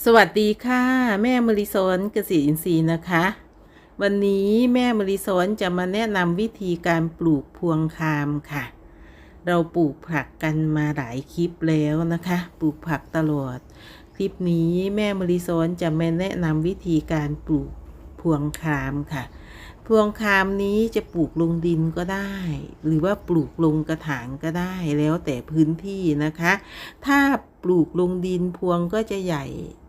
สวัสดีค่ะ แม่มริสอนเกษตรอินทรีย์นะคะ วันนี้แม่มริสอนจะมาแนะนำวิธีการปลูกพวงคามค่ะ เราปลูกผักกันมาหลายคลิปแล้วนะคะ ปลูกผักตลอด คลิปนี้แม่มริสอนจะมาแนะนำวิธีการปลูกพวงคามค่ะ พวงคามนี้จะปลูกลงดินก็ได้ หรือว่าปลูกลงกระถางก็ได้แล้วแต่พื้นที่นะคะ ถ้าปลูกลงดินพวงก็จะใหญ่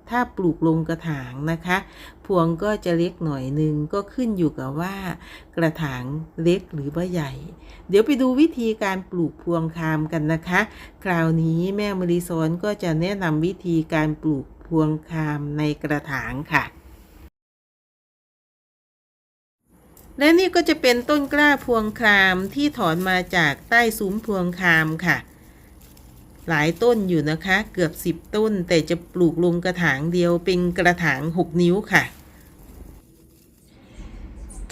ถ้าปลูกลงกระถางนะคะ พวงก็จะเล็กหน่อยหนึงก็ขึ้นอยู่กับว่ากระถางเล็กหรือว่าใหญ่ เดี๋ยวไปดูวิธีการปลูกพวงคามกันนะคะ คราวนี้แม่มริซอนก็จะแนะนำวิธีการปลูกพวงคามในกระถางค่ะ และนี่ก็จะเป็นต้นกล้าพวงคามที่ถอนมาจากใต้ซุ้มพวงคามค่ะ หลายต้นอยู่นะคะ เกือบสิบต้น แต่จะปลูกลงกระถางเดียวเป็นกระถางหกนิ้วค่ะ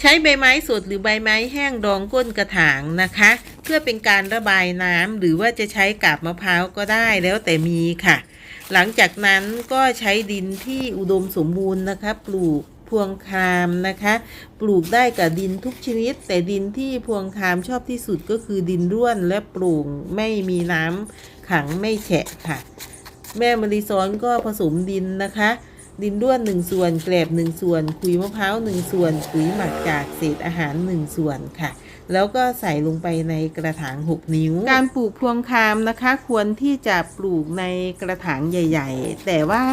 ใช้ใบไม้สดหรือใบไม้แห้งรองก้นกระถางนะคะ เพื่อเป็นการระบายน้ำหรือว่าจะใช้กาบมะพร้าวก็ได้แล้วแต่มีค่ะ หลังจากนั้นก็ใช้ดินที่อุดมสมบูรณ์นะคะ ปลูกพวงคามนะคะ ปลูกได้กับดินทุกชนิด แต่ดินที่พวงคามชอบที่สุดก็คือดินร่วนและโปร่งไม่มีน้ำ ขังไม่แฉะค่ะ แม่มะริซ้อนก็ผสมดินนะคะ ดินร่วนหนึ่งส่วนแกลบหนึ่งส่วนขุยมะพร้าวหนึ่งส่วนปุ๋ยหมักจากเศษอาหารหนึ่งส่วนค่ะ แล้วก็ใส่ลงไปในกระถาง 6 นิ้ว การปลูกพวงคามนะคะ ควรที่จะปลูกในกระถางใหญ่ ๆ แต่ว่า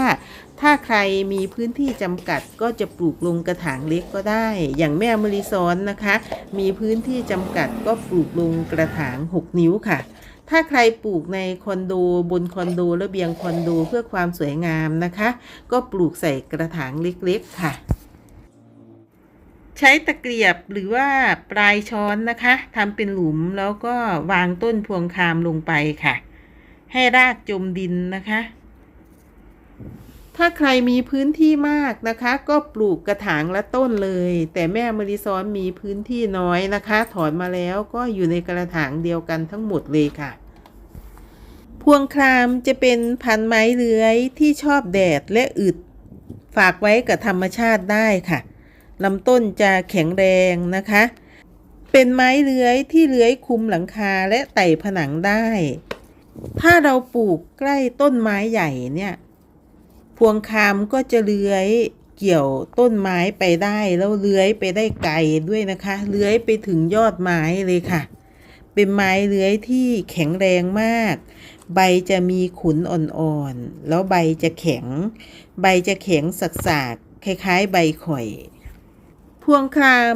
ถ้าใครมีพื้นที่จำกัดก็จะปลูกลงกระถางเล็กก็ได้ อย่างแม่มริซ้อนนะคะ มีพื้นที่จำกัดก็ปลูกลงกระถาง 6 นิ้วค่ะ ถ้าใครปลูกในคอนโดบนคอนโดระเบียงคอนโดเพื่อความสวยงามนะคะ ก็ปลูกใส่กระถางเล็กๆค่ะ ใช้ตะเกียบหรือว่าปลายช้อนนะคะทำเป็นหลุมแล้วก็วางต้นพวงคามลงไปค่ะ ให้รากจมดินนะคะ ถ้าใครมีพื้นที่มากนะคะ ก็ปลูกกระถางละต้นเลย แต่แม่มริซ้อนมีพื้นที่น้อยนะคะ ถอนมาแล้วก็อยู่ในกระถางเดียวกันทั้งหมดเลยค่ะ พวงครามจะเป็นพันไม้เลื้อยที่ชอบแดดและอึด ฝากไว้กับธรรมชาติได้ค่ะลำต้นจะแข็งแรงนะคะ เป็นไม้เลื้อยที่เลื้อยคุมหลังคาและไต่ผนังได้ ถ้าเราปลูกใกล้ต้นไม้ใหญ่เนี่ย พวงคามก็จะเลื้อยเกี่ยวต้นไม้ไปได้แล้วเลื้อยไปได้ไกลด้วยนะคะเลื้อยไปถึงยอดไม้เลยค่ะ เป็นไม้เลื้อยที่แข็งแรงมาก ใบจะมีขุนอ่อนๆแล้วใบจะแข็ง ใบจะแข็งสักๆคล้ายๆ ใบข่อย พวงคาม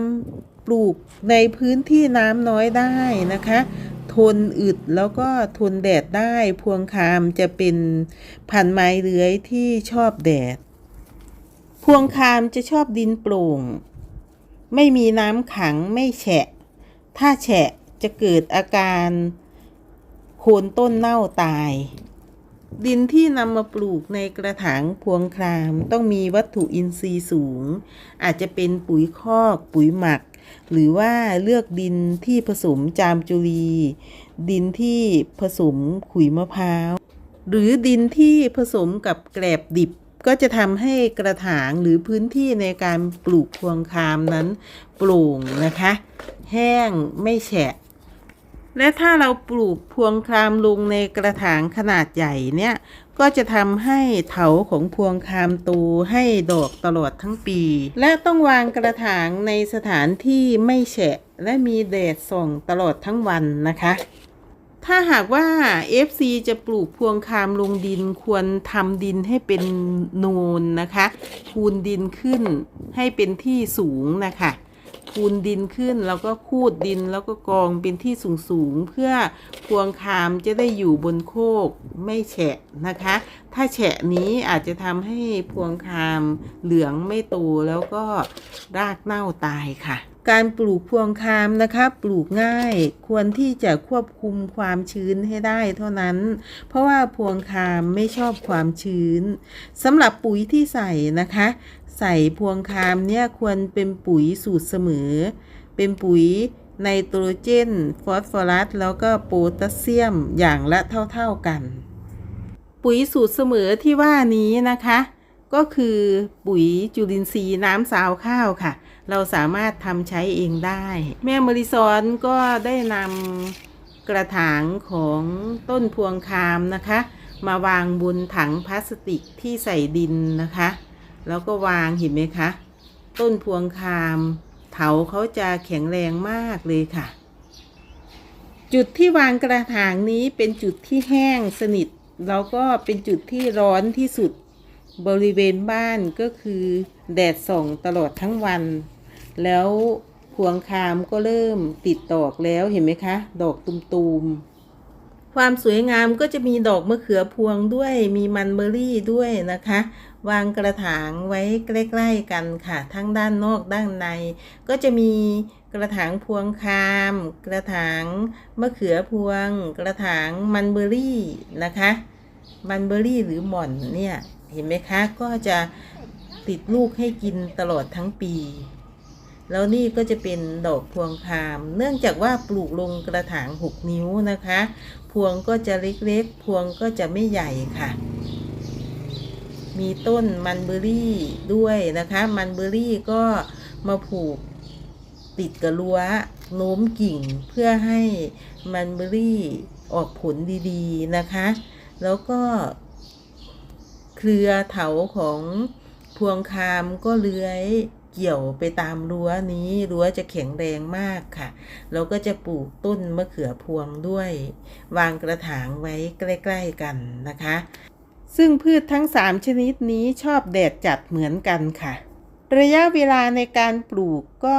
ปลูกในพื้นที่น้ำน้อยได้นะคะ ทนอึดแล้วก็ทนแดดได้พวงคามจะเป็นพันไม้เลื้อยที่ชอบแดด พวงคามจะชอบดินโปร่ง ไม่มีน้ำขังไม่แฉะ ถ้าแฉะจะเกิดอาการโคนต้นเน่าตาย ดินที่นำมาปลูกในกระถางพวงครามต้องมีวัตถุอินทรีย์สูง อาจจะเป็นปุ๋ยคอกปุ๋ยหมัก หรือว่าเลือกดินที่ผสมจามจุลีดินที่ผสมขุยมะพร้าว หรือดินที่ผสมกับแกลบดิบก็จะทำให้กระถางหรือพื้นที่ในการปลูกพวงคามนั้นโปร่งนะคะ แห้งไม่แฉะ และถ้าเราปลูกพวงคามลงในกระถางขนาดใหญ่เนี่ย ก็จะทำให้เถาของพวงคามโตให้ดอกตลอดทั้งปี และต้องวางกระถางในสถานที่ไม่แฉะ และมีแดดส่องตลอดทั้งวันนะคะ ถ้าหากว่า FC จะปลูกพวงคามลงดินควรทำดินให้เป็นนูนนะคะ คูนดินขึ้นให้เป็นที่สูงนะคะ คูนดินขึ้น แล้วก็คูดดินแล้วก็กองเป็นที่สูงๆ เพื่อพวงคามจะได้อยู่บนโคกไม่แฉะนะคะ ถ้าแฉะนี้อาจจะทำให้พวงคามเหลืองไม่โตแล้วก็รากเน่าตายค่ะ การปลูกพวงคามนะคะปลูกง่ายควรที่จะควบคุมความชื้นให้ได้เท่านั้น เพราะว่าพวงคามไม่ชอบความชื้นสำหรับปุ๋ยที่ใส่นะคะ ใส่พวงคามเนี่ยควรเป็นปุ๋ยสูตรเสมอ เป็นปุ๋ยไนโตรเจน ฟอสฟอรัส แล้วก็โพแทสเซียมอย่างละเท่าๆกัน ปุ๋ยสูตรเสมอที่ว่านี้นะคะ ก็คือปุ๋ยจุลินทรีย์น้ำซาวข้าวค่ะ เราสามารถทำใช้เองได้ แม่มริซอนก็ได้นำกระถางของต้นพวงคามนะคะ มาวางบนถังพลาสติกที่ใส่ดินนะคะ แล้วก็วางเห็นไหมคะ ต้นพวงคามเถาเขาจะแข็งแรงมากเลยค่ะ จุดที่วางกระถางนี้เป็นจุดที่แห้งสนิท แล้วก็เป็นจุดที่ร้อนที่สุดบริเวณบ้านก็คือแดดส่องตลอดทั้งวัน แล้วพวงคามก็เริ่มติดดอกแล้วเห็นไหมคะ ดอกตุมๆ ความสวยงามก็จะมีดอกมะเขือพวงด้วยมีมันเบอร์รี่ด้วยนะคะ วางกระถางไว้ใกล้ๆกันค่ะ ทั้งด้านนอกด้านใน ก็จะมีกระถางพวงคาม กระถางมะเขือพวง กระถางมันเบอร์รี่นะคะมันเบอร์รี่หรือหม่อนเนี่ยเห็นไหมคะก็จะติดลูกให้กินตลอดทั้งปี แล้วนี่ก็จะเป็นดอกพวงคาม เนื่องจากว่าปลูกลงกระถาง 6 นิ้วนะคะ พวงก็จะเล็กๆ พวงก็จะไม่ใหญ่ค่ะ มีต้นมันเบอร์รี่ด้วยนะคะ มันเบอร์รี่ก็มาผูกติดกับรั้วโน้มกิ่งเพื่อให้มันเบอร์รี่ออกผลดีๆนะคะ แล้วก็ เครือเถาของพวงคามก็เลื้อยเกี่ยวไปตามรั้วนี้รั้วจะแข็งแรงมากค่ะ เราก็จะปลูกต้นมะเขือพวงด้วย วางกระถางไว้ใกล้ ๆ กันนะคะ ซึ่งพืชทั้ง 3 ชนิดนี้ชอบแดดจัดเหมือนกันค่ะ ระยะเวลาในการปลูกก็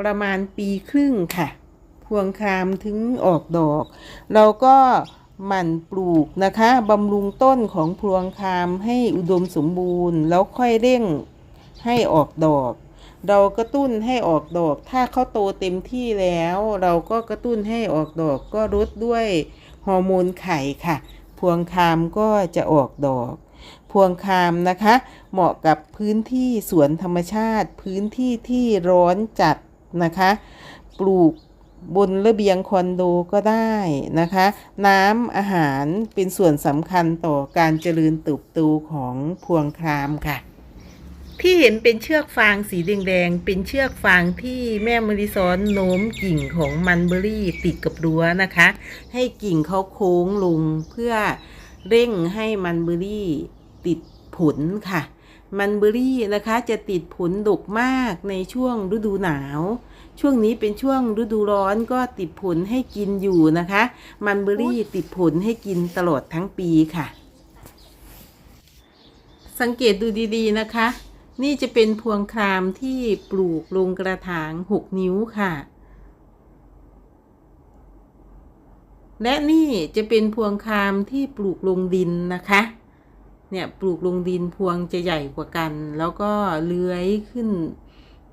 ประมาณปีครึ่งค่ะ พวงคามถึงออกดอก เราก็หมั่นปลูกนะคะบำรุงต้นของพวงคามให้อุดมสมบูรณ์ แล้วค่อยเร่งให้ออกดอก เรากระตุ้นให้ออกดอก ถ้าเขาโตเต็มที่แล้ว เราก็กระตุ้นให้ออกดอกก็ลดด้วยฮอร์โมนไข่ค่ะ วงคามก็จะออกดอก พวงคามนะคะ เหมาะกับพื้นที่สวนธรรมชาติ พื้นที่ที่ร้อนจัดนะคะ ปลูกบนระเบียงคอนโดก็ได้นะคะ น้ำอาหารเป็นส่วนสำคัญต่อการเจริญเติบโตของพวงครามค่ะ ที่เห็นเป็นเชือกฟางสีแดงๆ เป็นเชือกฟางที่แม่มริซ้อนโน้มกิ่งของมันเบอรี่ติดกับรั้วนะคะ ให้กิ่งเขาโค้งลงเพื่อเร่งให้มันเบอรี่ติดผลค่ะ มันเบอรี่นะคะจะติดผลดกมากในช่วงฤดูหนาว ช่วงนี้เป็นช่วงฤดูร้อนก็ติดผลให้กินอยู่นะคะ มันเบอรี่ติดผลให้กินตลอดทั้งปีค่ะ สังเกตดูดีๆนะคะ นี่จะเป็นพวงครามที่ปลูกลงกระถาง 6 นิ้วค่ะ และนี่จะเป็นพวงครามที่ปลูกลงดินนะคะ เนี่ยปลูกลงดินพวงจะใหญ่กว่ากัน แล้วก็เลื้อยขึ้น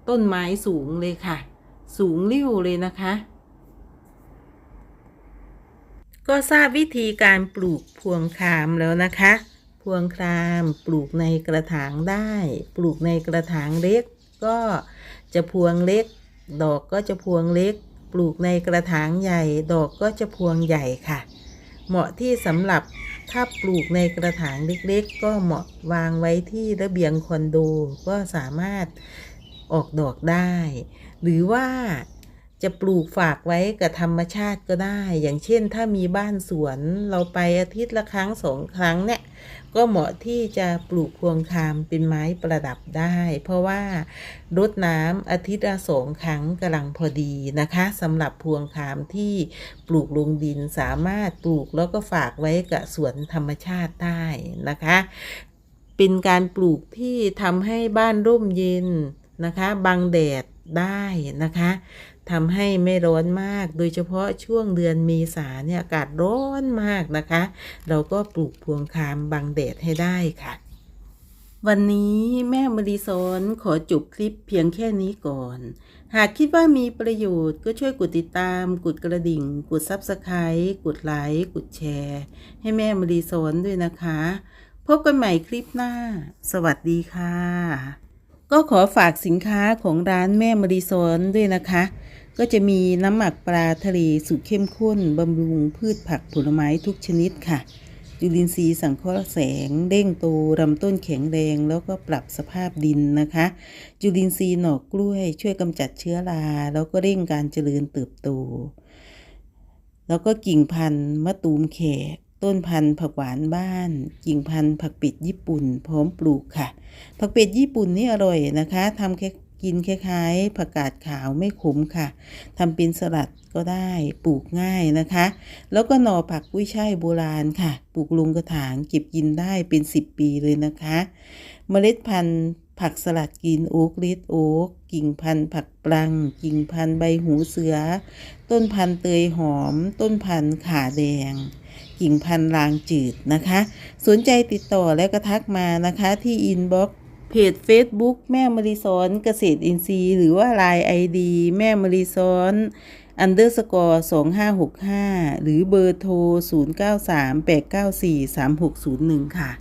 ต้นไม้สูงเลยค่ะ สูงริ้วเลยนะคะ ก็ทราบวิธีการปลูกพวงครามแล้วนะคะ พวงครามปลูกในกระถางได้ ปลูกในกระถางเล็ก ก็จะพวงเล็ก ดอกก็จะพวงเล็ก ปลูกในกระถางใหญ่ ดอกก็จะพวงใหญ่ค่ะ เหมาะที่สำหรับถ้าปลูกในกระถางเล็กๆ ก็เหมาะวางไว้ที่ระเบียงคอนโดก็สามารถออกดอกได้ หรือว่า จะปลูกฝากไว้กับธรรมชาติก็ได้ อย่างเช่น ถ้ามีบ้านสวนเราไปอาทิตย์ละครั้งสองครั้งเนี่ย ก็เหมาะที่จะปลูกพวงคามเป็นไม้ประดับได้ เพราะว่ารดน้ำอาทิตย์ละสองครั้งกำลังพอดีนะคะสำหรับพวงคามที่ปลูกลงดินสามารถปลูกแล้วก็ฝากไว้กับสวนธรรมชาติได้นะคะ เป็นการปลูกที่ทำให้บ้านร่มเย็นนะคะบังแดด ได้นะคะทำให้ไม่ร้อนมาก โดยเฉพาะช่วงเดือนเมษาเนี่ยอากาศร้อนมากนะคะ เราก็ปลูกพวงคามบังแดดให้ได้ค่ะ วันนี้แม่มริซอนขอจบคลิปเพียงแค่นี้ก่อน หากคิดว่ามีประโยชน์ก็ช่วยกดติดตาม กดกระดิ่ง กดซับสไคร b ์กดไลค์กดแชร์ ให้แม่มริซอนด้วยนะคะ พบกันใหม่คลิปหน้า สวัสดีค่ะ ก็ขอฝากสินค้าของร้านแม่มริซอนด้วยนะคะ ก็จะมีน้ำหมักปลาทะเลสูตรเข้มข้นบำรุงพืชผักผลไม้ทุกชนิดค่ะ จุลินทรีย์สังเคราะห์แสง เด้งโตลำต้นแข็งแรงแล้วก็ปรับสภาพดินนะคะ จุลินทรีย์หน่อกล้วย ช่วยกำจัดเชื้อรา แล้วก็เร่งการเจริญเติบโต แล้วก็กิ่งพันธุ์มะตูมแขก ต้นพันธุ์ผักหวานบ้านกิ่งพันธุ์ผักป็ดญี่ปุ่น พร้อมปลูกค่ะ ผักเป็ดญี่ปุ่นนี่อร่อยนะคะทำแค่กินคล้ายๆผักกาดขาวไม่ขมค่ะทำเป็นสลัดก็ได้ปลูกง่ายนะคะ แล้วก็หน่อผักกุ้ยช่ายโบราณค่ะ ปลูกลงกระถางเก็บกินได้เป็น 10 ปีเลยนะคะ เมล็ดพันธุ์ผักสลัดกินโอ๊กเลดโอ๊กกิ่งพันธุ์ผักปลัง กิ่งพันธุ์ใบหูเสือ ต้นพันธุ์เตยหอม ต้นพันธุ์ขาแดง กิ่งพันธุ์ลางจืดนะคะ สนใจติดต่อและก็ทักมานะคะที่อินบ็อกเพจ Facebook แม่มริซอนเกษตรอินทรีย์ หรือว่า Line ID แม่มริซอนอันเดอร์สกอร์2565หรือเบอร์โทร0938943601ค่ะ